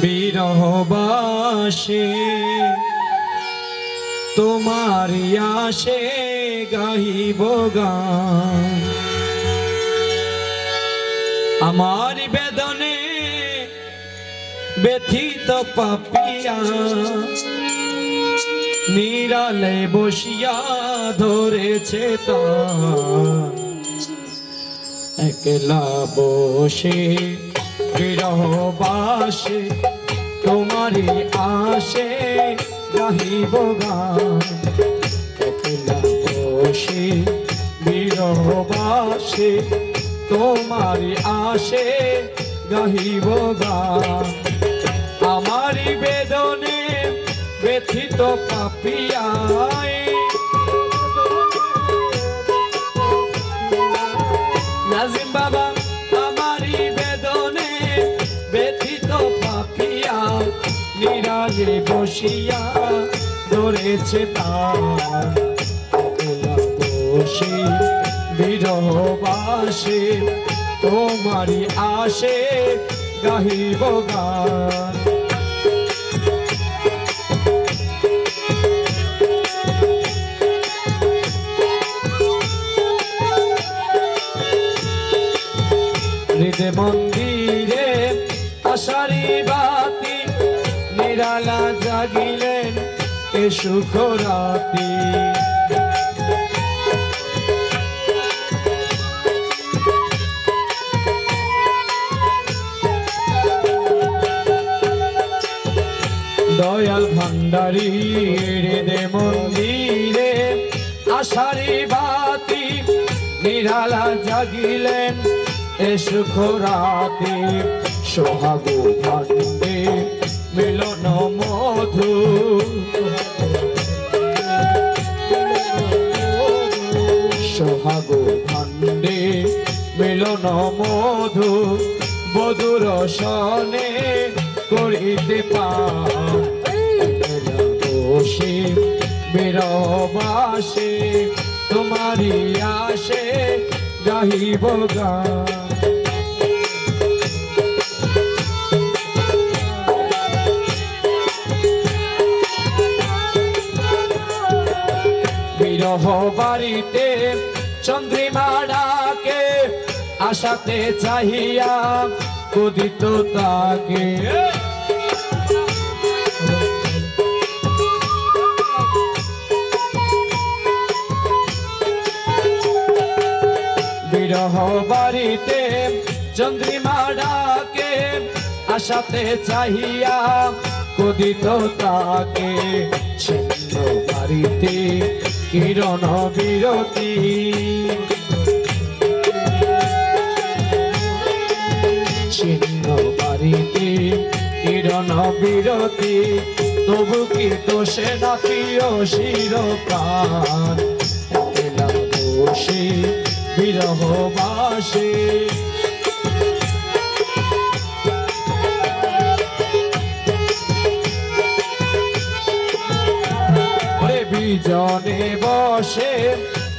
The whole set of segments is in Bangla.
বিরহবাসে তোমার আসে গান। আমার বেদনে ব্যথিত পাপিয়া নিরালে বসিয়া ধরেছে তা। একলা বসে বিরহবাসে তোমারই আসে গাহিব গান। বসে বিরহবাসে তোমারই আসে গাহিব গান। আমারই বেদনে ব্যথিত পাপিয়ায় বসিয়া ধরেছে তার। বসে বিরহবাসে তোমারই আসে গাহিব গান। হৃদে মন্দিরে আশারি বাতি নিরালা এ সুখ রাতি দয়াল ভান্ডারী হৃদে মন্দিরে। আশারি বাতি নিরালা জাগিলেন এ সুখ রাতে সোহাগো ভান্ডে মিলন মধু। মিলন মধু বধুর সনে করিতে বসে বিরবাসে তোমারি আসে, গাহিব গান বিরহ বাড়িতে চন্দ্রিমা ডাকে আশাতে চাহিয়া কুদিত তাকে। বিরহ বাড়িতে চন্দ্রিমা ডাকে, আশাতে চাহিয়া কুদিত তাকে। ছিন্ন বাড়িতে কিরণ বিরতি। বিরতি তবু কি দোষে নাকি শির প্রাণ? একলা বসে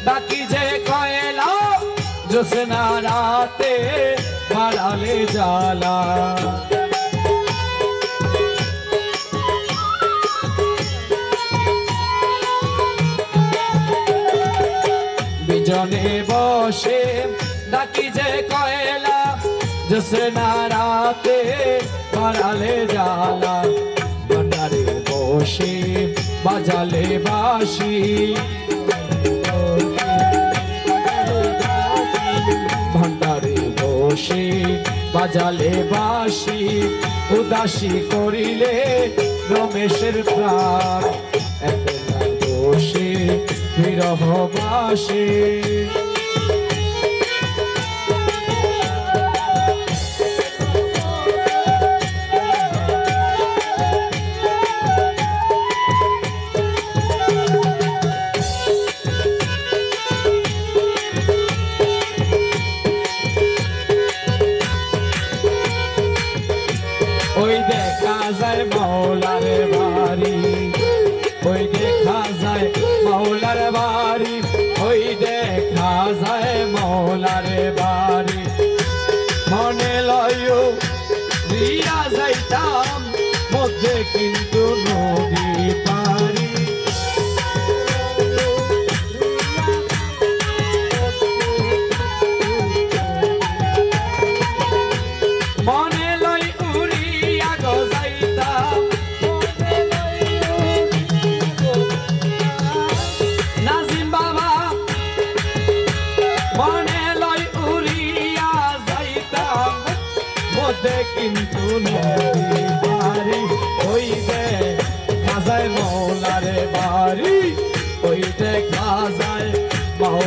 ডাকি যে কয়লা জোসনা রাতে মারালে জালা বিজনে বসে, ডাকি যে কয়লা জোসনা রাতে মারালে জালা ভান্ডারে বসে, বাজালে বাসি ভান্ডারে বসে, বাজালে বাসি উদাসী করিলে রমেশের প্রাণ। বিরহ বাসে। ওই দেখা যায় মাওলার যায় মাওলার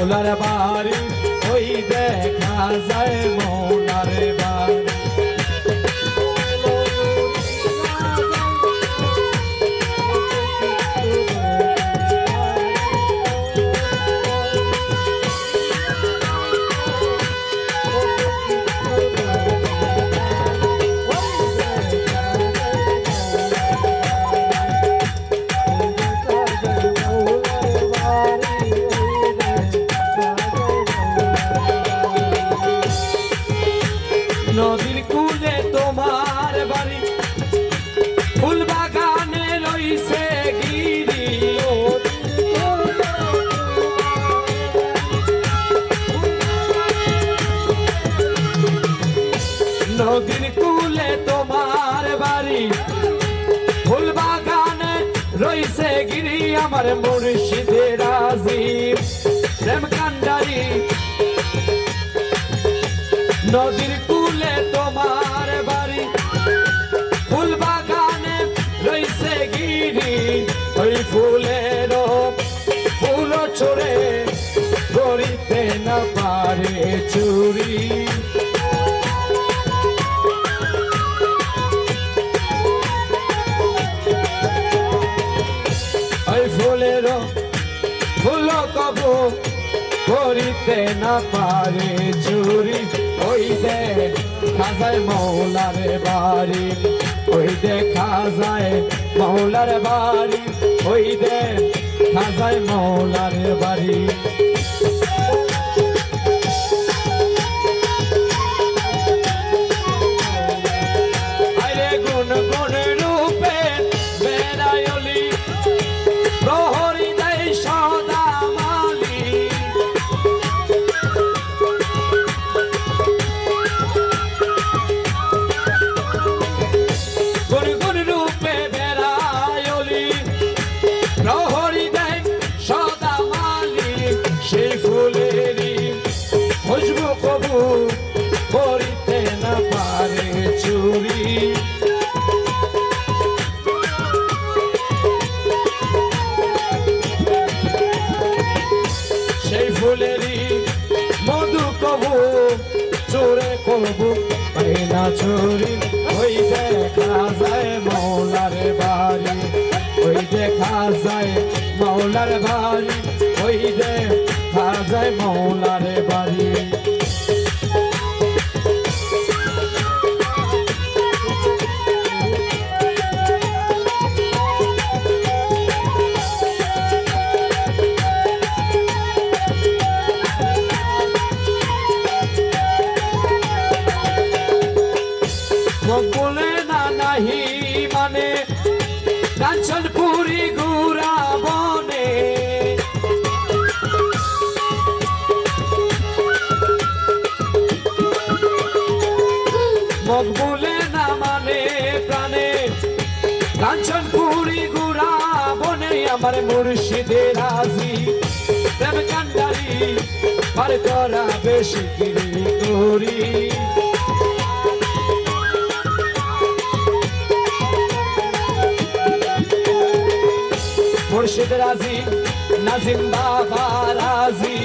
মৌলার বাড়ি ওই দেখা যায় মৌলার আমার মুর্শিদে রাজিব প্রেম কান্ডারি। নদীর কুলে তোমার বাড়ি। ফুল বাগানে রইছে গিরি। ওই ফুলের ফুল চড়ে করিতে না পারে চুরি। ফুলের ফুল কবু, করিতে না পারে চুরি। ওই দে খাজায় মৌলার বাড়ি, ওই দে খাজায় মৌলার বাড়ি, ওই দে খাজায় মৌলার বাড়ি। পার করা বেশি করি মুর্শিদ রাজি, নাজিম বাবা রাজি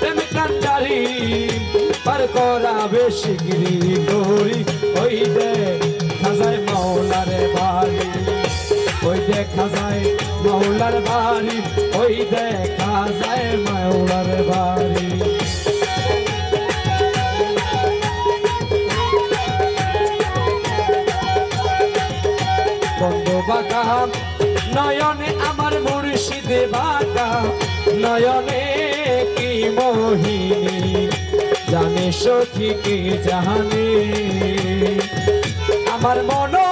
প্রেম কান্ডারি পার করা বেশি গিরি ওই দে খাজায় মৌলার বাড়ি, ওই দে খাজায় মৌলার বাড়ি, ওই দে খাজায় মৌলার বাড়ি। নয়নে আমার মুর্শিদে বাঁকা। নয়নে কি মোহিনী? জানে সখী কি জানে আমার মন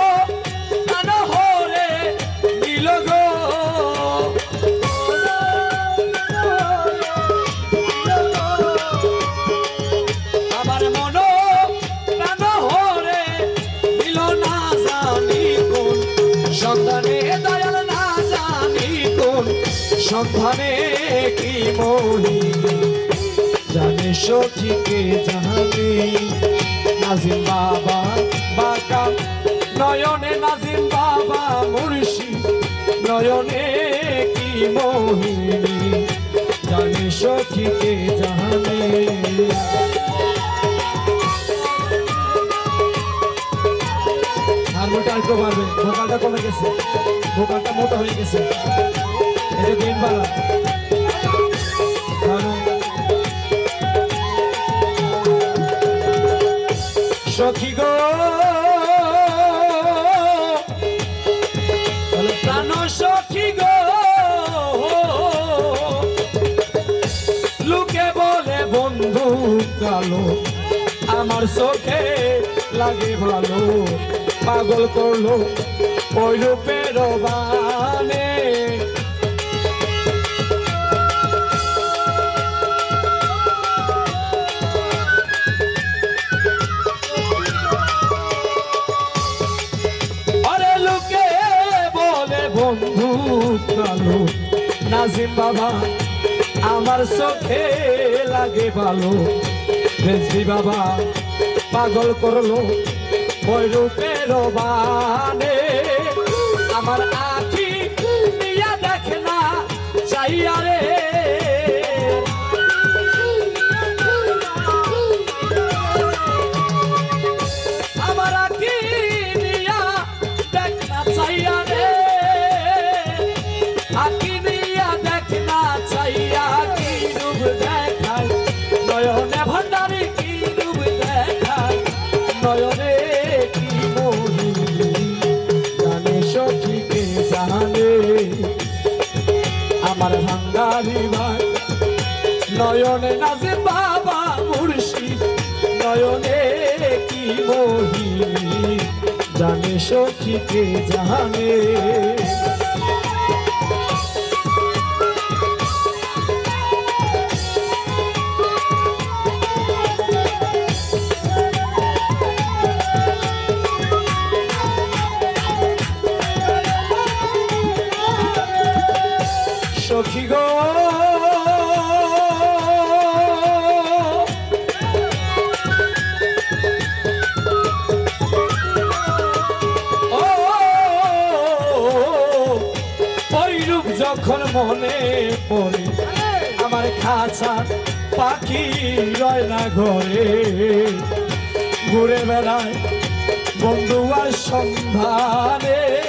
সখীকে জানে নাজিম বাবা, বাকা। নয়নে নাজিম বাবা মুর্শি, নয়নে কি মোহিনী? জানে সখীকে জানে হারমোনিয়ামটা আরেকটু বাড়বে। ভোকালটা কমে গেছে। ভোকালটা মোটা হয়ে গেছে। এটা দিন বাড়া সখী গো। প্রাণ সখী গো। লোকে বলে বন্ধু কালো, আমার চোখে লাগে ভালো। পাগল করল ওই রূপের বানে নাজিম বাবা, আমার চোখে লাগে ভালো রেজবি বাবা, পাগল করল ভৈরূপের রূপের বানে আমার আখি দেখে না চাইয়া নয়নে কি মোহিনী জানে সখীকে জানে পড়ে আমার খাঁচা পাখি রয় না ঘরে। ঘুরে বেড়ায় বন্ধু আর সন্ধানে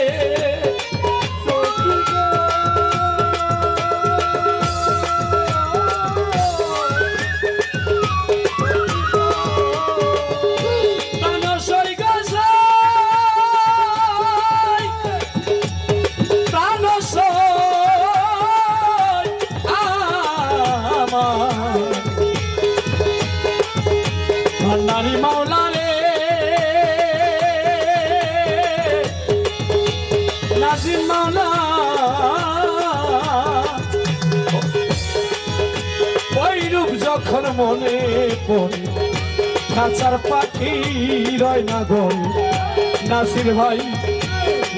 নাসির ভাই,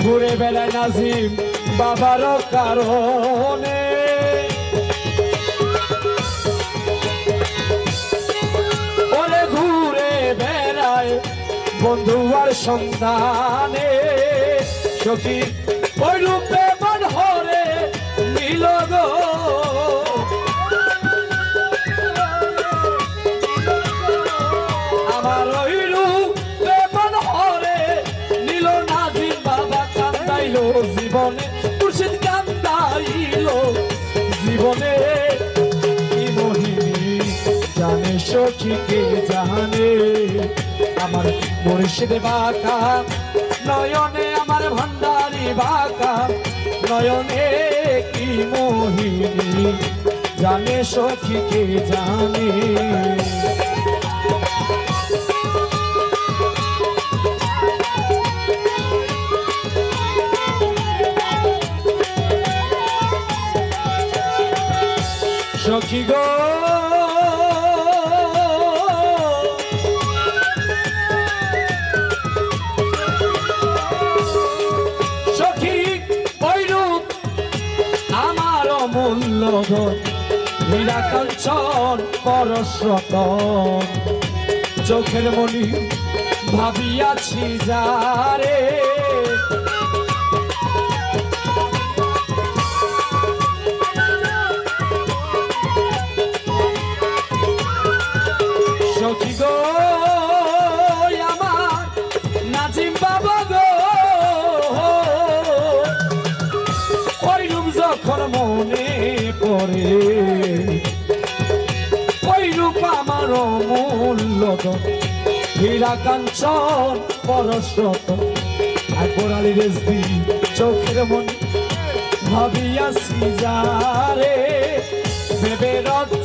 ঘুরে বেড়ায় নাজিম বাবারও কারণে। ওরে ঘুরে বেড়ায় বন্ধু আর সন্ধানে সখী ওই রূপে মন হরে নীল সখীকে জানে আমার মুর্শিদ বাঁকা, নয়নে আমার ভান্ডারি বাঁকা। নয়নে কি মোহিনী, জানে সখীকে জানে। সখী গো কাঞ্চন পরশতন চোখের মনি ভাবিয়াছি যারে মূল্য হীরা কাঞ্চন পরশত আর পোড়ালি রেসবি চোখের মন। ভাবিয়াছি যারে ভেবে রজ্জ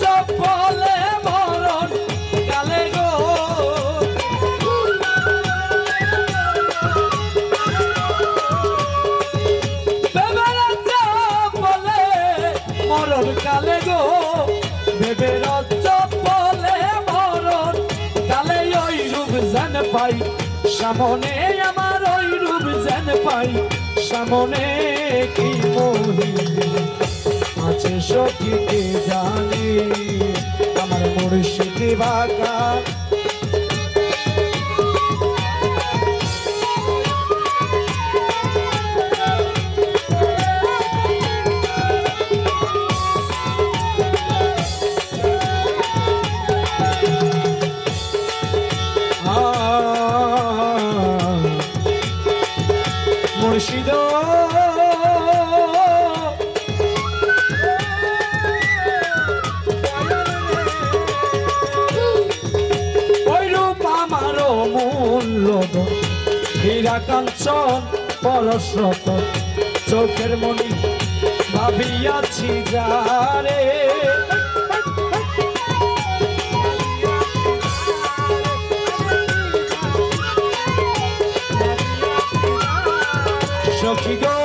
সামনে আমার ওই রূপ যেন পাই, সামনে কি মহি আছে সখীকে জানি, আমার মুর্শিদি বাঁকা কাঞ্চন পরশত চোখের মনি ভাবিয়াছি যারে সখী গো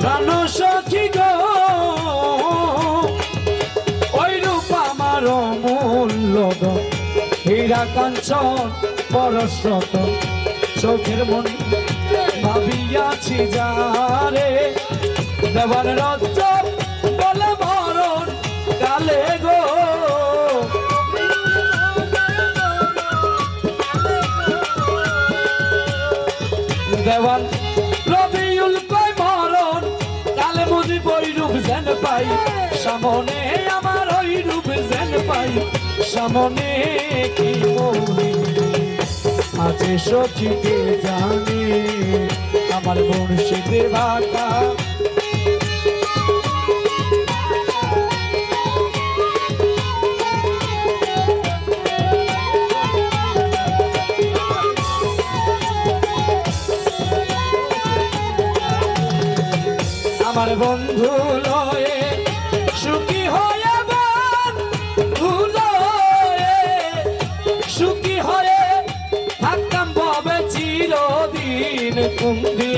প্রাণ হীরা কাঞ্চন, পরশত চোখের মন ভাবিয়াছি যারে। দেবার রজ্জ, বলে মরণ কালে গো। দেওয়ান রবিউল কয় মরণ কালে বুঝি বই রূপ যেন পাই। সামনে আমার ওই রূপ যেন পাই। সামনে কি মনে? আছে সখীকে জানি আমার মুর্শিদে আমার বন্ধু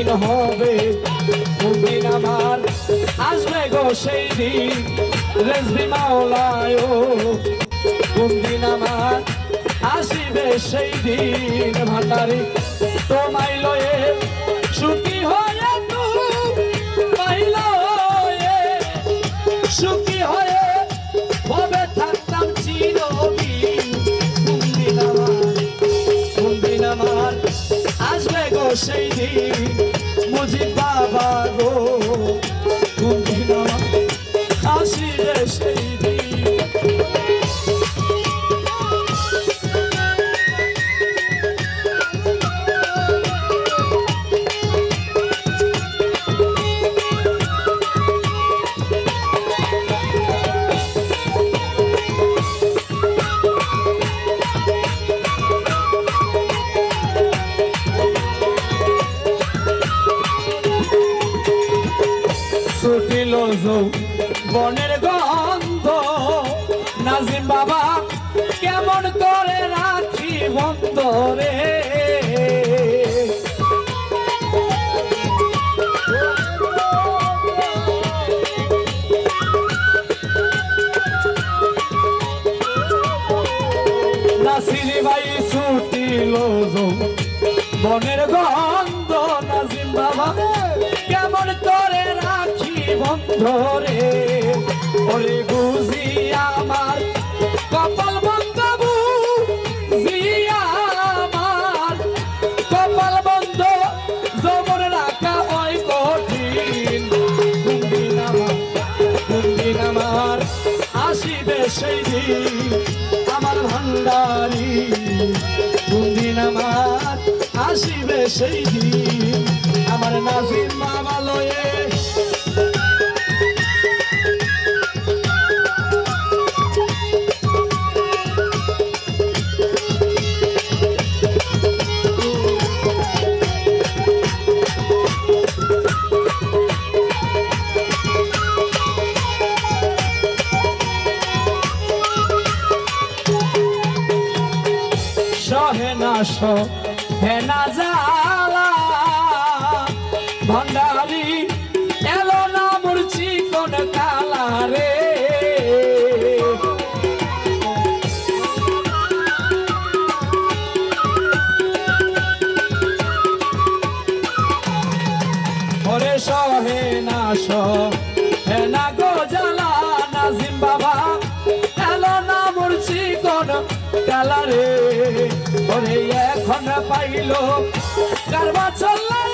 দিন হবে দিন আমার আসবে গো সেই দিন, রেজবি মাওলায় কোন দিন আমার আসিবে সেই দিন, ভান্ডারি তোমায় লয়ে যৌ বনের গন্ধ। নাজিম বাবা কেমন করে রাখি বন্দরে নাসিরি ভাই ছুটিল বনের গন্ধ। আমার আমার আমার আমার, আসিবে সেই দিন আমার ভান্ডারি। কুন্দিন আমার, আসিবে সেই দিন আমার নাজিম মামা লয়ে সহে হে না জালা ভণ্ডারি পাইলো কারবা চল্লা